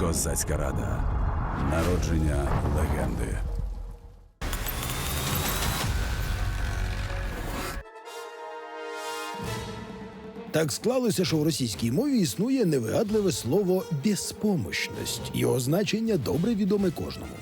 Козацька рада. Народження легенди. Так склалося, що в російській мові існує невигадливе слово безпомощність. Його значення добре відоме кожному.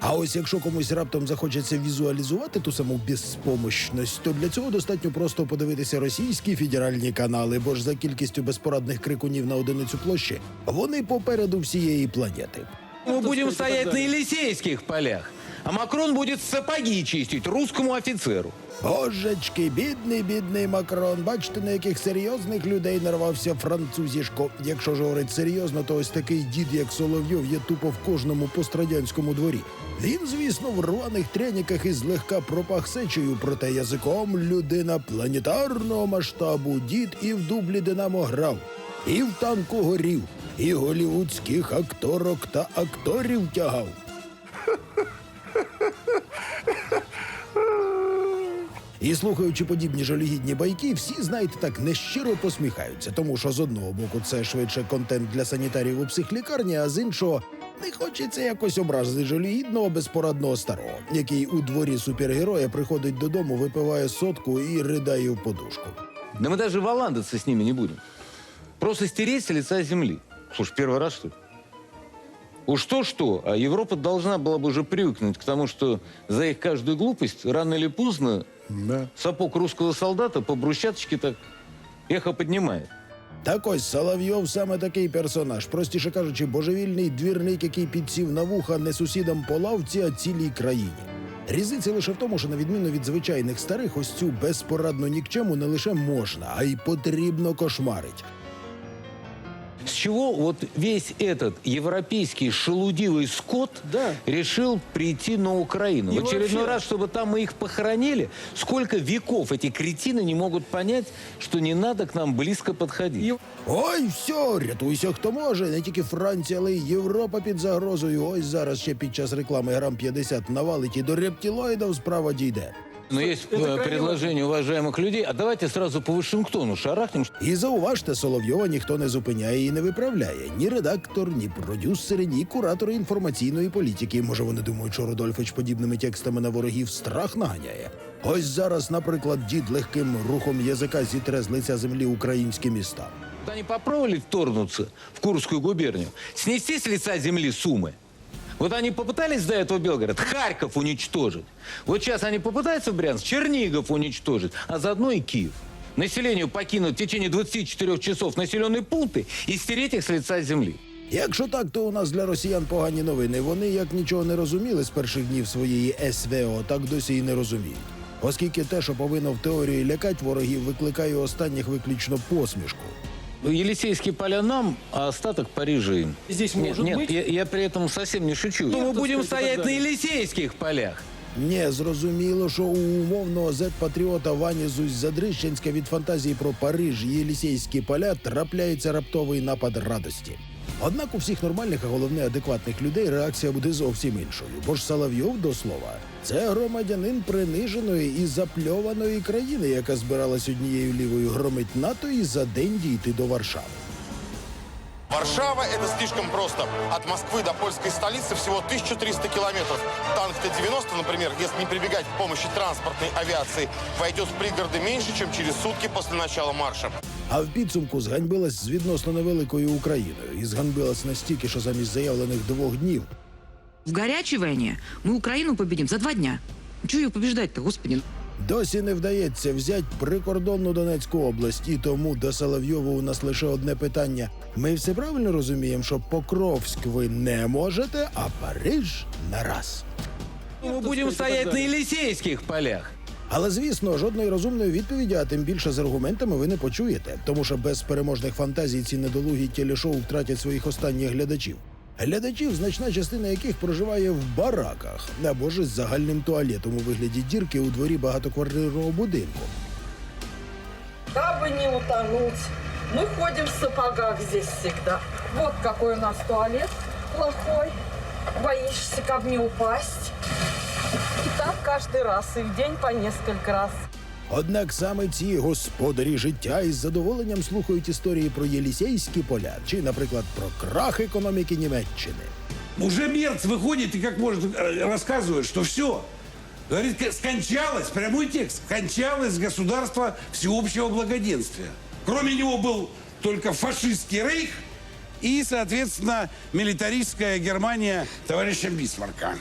А ось якщо комусь раптом захочеться візуалізувати ту саму безпомощність, то для цього достатньо просто подивитися російські федеральні канали, бо ж за кількістю безпорадних крикунів на одиницю площі вони попереду всієї планети. Мы будем стоять на Елисейских полях, а Макрон будет сапоги чистить русскому офицеру. Божечки, бідний, бідний Макрон. Бачите, на яких серйозних людей нарвався французішко. Якщо ж говорить серйозно, то ось такий дід, як Соловйов, є тупо в кожному пострадянському дворі. Він, звісно, в рваних треніках і злегка пропах сечею, проте язиком людина планетарного масштабу. Дід і в дублі Динамо грав, і в танку горів, і голівудських акторок та акторів тягав. І слухаючи подібні жалюгідні байки, всі, знаєте, так нещиро посміхаються, тому що з одного боку це швидше контент для санітарів у психлікарні, а з іншого не хочеться якось образити жалюгідного безпорадного старого, який у дворі супергероя приходить додому, випиває сотку і ридає в подушку. Да мы даже валандаться с ними не будем. Просто стереть с лица земли. Слушай, первый раз, что ли? Уж то-что, а Европа должна была бы уже привыкнуть к тому, что за их каждую глупость рано или поздно сапог русского солдата по брусчаточке так эхо поднимает. Так ось Соловйов саме такий персонаж, простіше кажучи, божевільний двірник, який підсів на вуха не сусідам по лавці, а цілій країні. Різниця лише в тому, що на відміну від звичайних старих, ось цю безпорадну нікчему не лише можна, а й потрібно кошмарить. С чего вот весь этот европейский шелудивый скот решил прийти на Украину? в очередной раз, чтобы там мы их похоронили? Сколько веков эти кретины не могут понять, что не надо к нам близко подходить? Ой, все, рятуйся, хто може. Не тільки Франція, але й Європа під загрозою. Ось зараз ще під час реклами грам 50 навалить і до рептилоїдів справа дійде. Но есть э, предложение уважаемых людей, а давайте сразу по Вашингтону шарахнем. І зауважте, Соловйова ніхто не зупиняє і не виправляє. Ні редактор, ні продюсери, ні куратори інформаційної політики. Може, вони думають, що Рудольфич подібними текстами на ворогів страх наганяє. Ось зараз, наприклад, дід легким рухом язика зітре з лиця землі українські міста. Вот они попробовали вторгнуться в Курскую губернию, снести с лица земли Сумы. Вот они попытались до этого Белгород, Харьков уничтожить. Вот сейчас они попытаются в Брянск, Чернигов уничтожить, а заодно и Киев. Населению покинуть в течение 24 часов населенные пункты и стереть их с лица земли. Якщо так, то у нас для росіян погані новини. Вони як нічого не розуміли з перших днів своєї СВО, так досі і не розуміють. Оскільки те, що повинно в теорії лякать ворогів, викликає у останніх виключно посмішку. Елисейские поля нам, а остаток Парижа им. Здесь нет, может нет, быть? Я, я при этом совсем не шучу. мы так будем сказать, и стоять так на далее. Елисейских полях. Не зрозуміло, що у умовного зет-патріота Вані Зусь Задрищенська від фантазії про Париж і Єлісейські поля трапляється раптовий напад радості. Однак у всіх нормальних, а головне адекватних людей реакція буде зовсім іншою. Бо ж Соловйов до слова, це громадянин приниженої і запльованої країни, яка збиралась однією лівою громить НАТО і за день дійти до Варшави. Варшава – это слишком просто. От Москвы до польской столицы всего 1300 километров. Танк Т-90, например, если не прибегать к помощи транспортной авиации, войдет в пригороды меньше, чем через сутки после начала марша. А в підсумку зганьбилась з відносно невеликою Україною і зганьбилась настільки, що замість заявлених двох днів В горячей войне мы Украину победим за два дня. Чего ее побеждать-то, господи? Досі не вдається взяти прикордонну Донецьку область, і тому до Соловйова у нас лише одне питання. Ми все правильно розуміємо, що Покровськ ви не можете, а Париж на раз. Мы будем стоять на Елисейских полях. Але звісно, жодної розумної відповіді, а тим більше з аргументами ви не почуєте, тому що без переможних фантазій ці недолугі телешоу втратять своїх останніх глядачів. Глядачів, значна частина яких проживає в бараках або ж з загальним туалетом у вигляді дірки у дворі багатоквартирного будинку. Дабы не утонуть, мы ходим в сапогах здесь всегда. Вот какой у нас туалет плохой. Боишься ко мне упасть. И так каждый раз, и в день по несколько раз. Однак саме ці господарі життя із задоволенням слухають історії про Єлісейські поля чи, наприклад, про крах економіки Німеччини. Уже Мерц выходит и как может э, рассказывает, что все. Говорит, к- скончалось, прямой текст, скончалось государство всеобщего благоденствия. Кроме него был только фашистский рейх и, соответственно, милитаристская Германия товарища Бисмарка.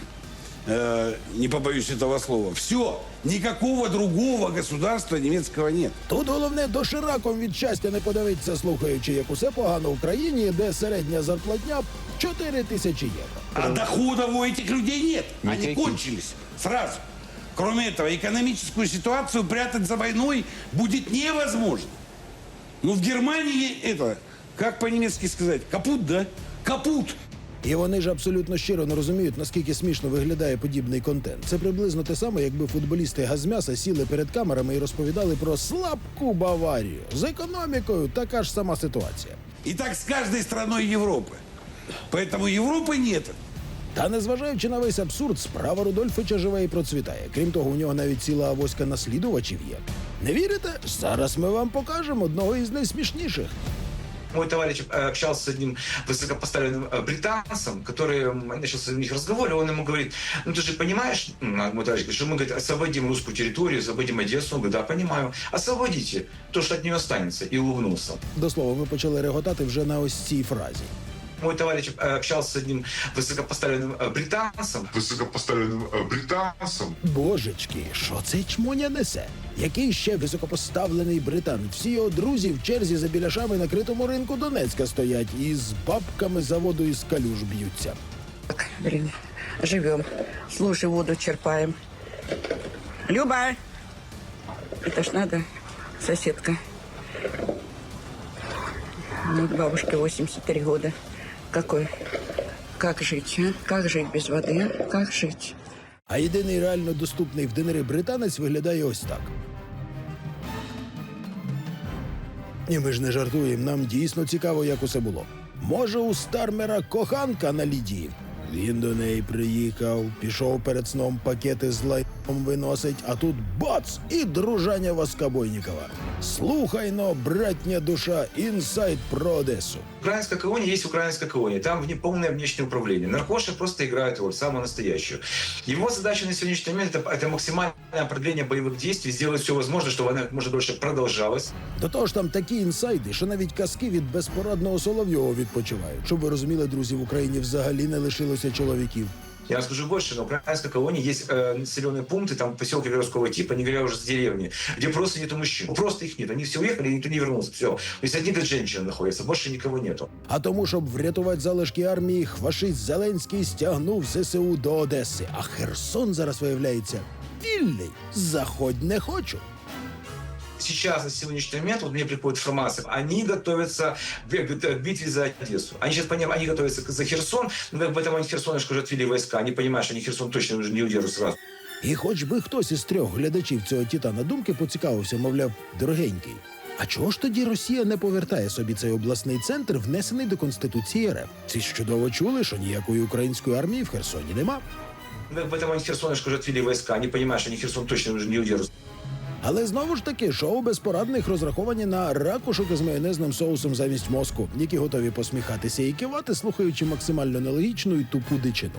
Э, не побоюсь этого слова. Все. Никакого другого государства немецкого нет. Тут головне дошираком від щастя не подивитися, слухаючи, як усе погано в країні, де середня зарплатня 4 тисячі євро. А доходов у этих людей нет. Они Никаких. кончились сразу. Кроме этого, экономическую ситуацию прятать за войной будет невозможно. Ну, в Германии это, как по-немецки сказать, капут, да? Капут. І вони ж абсолютно щиро не розуміють, наскільки смішно виглядає подібний контент. Це приблизно те саме, якби футболісти газмяса сіли перед камерами і розповідали про слабку Баварію. З економікою така ж сама ситуація. И так с каждой страной Европы. Поэтому Европы нет. Та незважаючи на весь абсурд, справа Рудольфича живе і процвітає. Крім того, у нього навіть ціла авоська наслідувачів є. Не вірите? Зараз ми вам покажемо одного із найсмішніших. Мой товарищ э, общался с одним высокопоставленным э, британцем, который м, начался у них разговор, и он ему говорит, ну ты же понимаешь, м, а мой товарищ говорит, что мы говорит, освободим русскую территорию, освободим Одессу. Он говорит, да, понимаю. Освободите то, что от нее останется. И улыбнулся. До слова, ми почали реготати вже на ось цій фразі. Мой товарищ э, общался с одним высокопоставленным э, британцем, високопоставленим е, британцем. Божечки, що цей чмоня несе? Який ще високопоставлений британець? Всі його друзі в черзі за біляшами на критому ринку Донецька стоять і з бабками заводу із калюж б'ються. Блин, живем. Слушай, воду черпаем. Люба! Это ж надо, соседка. Ну, бабушке 83 года. Какой? Как жить, а? Как жить без води? Как жить? А єдиний реально доступний в динери британець виглядає ось так. Ні, ми ж не жартуємо, нам дійсно цікаво, як усе було. Може, у Стармера коханка на Лідії? Він до неї приїхав, пішов перед сном пакети з лайном виносить, а тут бац! І дружання Воскобойнікова. Слухай но, братня душа, інсайт про Одесу. Украинская колония есть украинская колония. Там вне, полное внешнее управление. Наркоша просто играет роль, самую настоящую. Его задача на сегодняшний момент это, это максимальное продление боевых действий, сделать все возможное, чтобы она как можно дольше продолжалась. До того ж там такі інсайди, що навіть казки від безпорадного Соловйова відпочивають. Щоб ви розуміли, друзі, в Україні взагалі не лишилося чоловіків. Я вам скажу больше, на украинской колонии есть э, населенные пункты, там поселки городского типа, не говоря уже с деревни, где просто нету мужчин. Ну, Просто их нет. Они все уехали, и никто не вернулся. Все. То есть одни только женщины находятся, больше никого нету. А тому, щоб врятувати залишки армії, хвашист Зеленський стягнув ЗСУ до Одеси. А Херсон зараз виявляється вільний. Заходь не хочу. Сейчас, на сегодняшний момент, вот мне приходит информация, они готовятся к к битве за Одессу. Они сейчас понимают, они готовятся к- за Херсон, но как бы там они Херсонышко уже отвели войска. Они понимают, что они Херсон точно уже не удержат сразу. І хоч би хтось із трьох глядачів цього тітана думки поцікавився, мовляв, дорогенький. А чого ж тоді Росія не повертає собі цей обласний центр, внесений до Конституції РФ? Всі ж чудово чули, що ніякої української армії в Херсоні нема. Ну, как бы там они Херсонышко уже отвели войска. Они понимают, что они Херсон точно уже не удержат. Але знову ж таки, шоу безпорадних розраховані на ракушок із майонезним соусом замість мозку, які готові посміхатися і кивати, слухаючи максимально нелогічну і тупу дичину.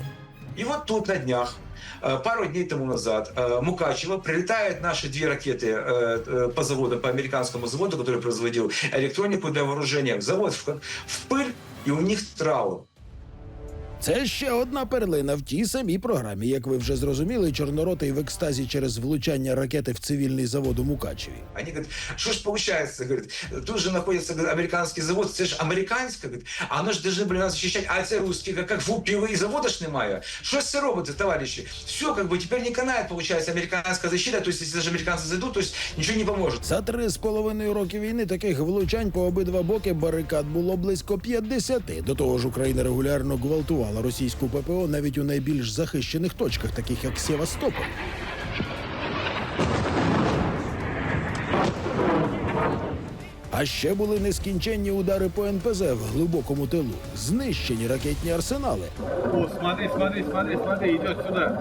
И вот тут на днях, э, пару дней тому назад, э, Мукачево прилетают наши две ракеты э, э, по заводу, по американскому заводу, который производил электронику для вооружения. Завод в, в пыль, и у них траур. Це ще одна перлина в тій самій програмі. Як ви вже зрозуміли, чорноротий в екстазі через влучання ракети в цивільний завод у Мукачеві. Они говорят, что ж получается, говорит, тут же находится говорит, американский завод, это же американское, говорит, а оно же должны были нас защищать, а це русские, как, как вупівий завода ж немає. Что це робите, товарищи? Все, как бы, теперь не канает, получается, американская защита, то есть, если даже американцы зайдут, то есть, ничего не поможет. За три з половиною роки війни таких влучань по обидва боки барикад було близько 50. До того ж, Україна регулярно гвалтувала російську ППО навіть у найбільш захищених точках, таких як Севастополь. А ще були нескінченні удари по НПЗ в глибокому тилу, знищені ракетні арсенали. О, смотри, смотри, смотри, смотри, идет сюда.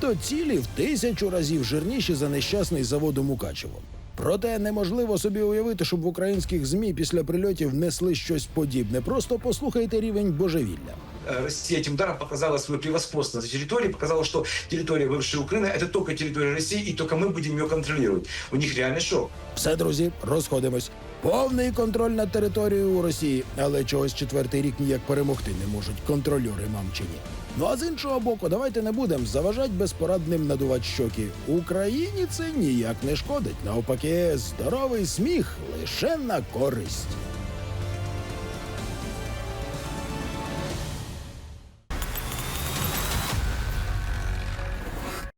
Тобто цілі в тисячу разів жирніші за нещасний завод у Мукачево. Проте неможливо собі уявити, щоб в українських змі після прильотів несли щось подібне. Просто послухайте рівень божевілля. Э, Россия этим ударом показала свое превосходство на территории, показала, что территория бывшей Украины – это только территория России, и только мы будем ее контролировать. У них реальный шок. Все, друзі, розходимось. Повний контроль над територією у Росії, але чогось четвертий рік ніяк перемогти не можуть контрольори мамчині. Ну а з іншого боку, давайте не будемо заважати безпорадним надувати щоки. Україні це ніяк не шкодить. Навпаки, здоровий сміх лише на користь.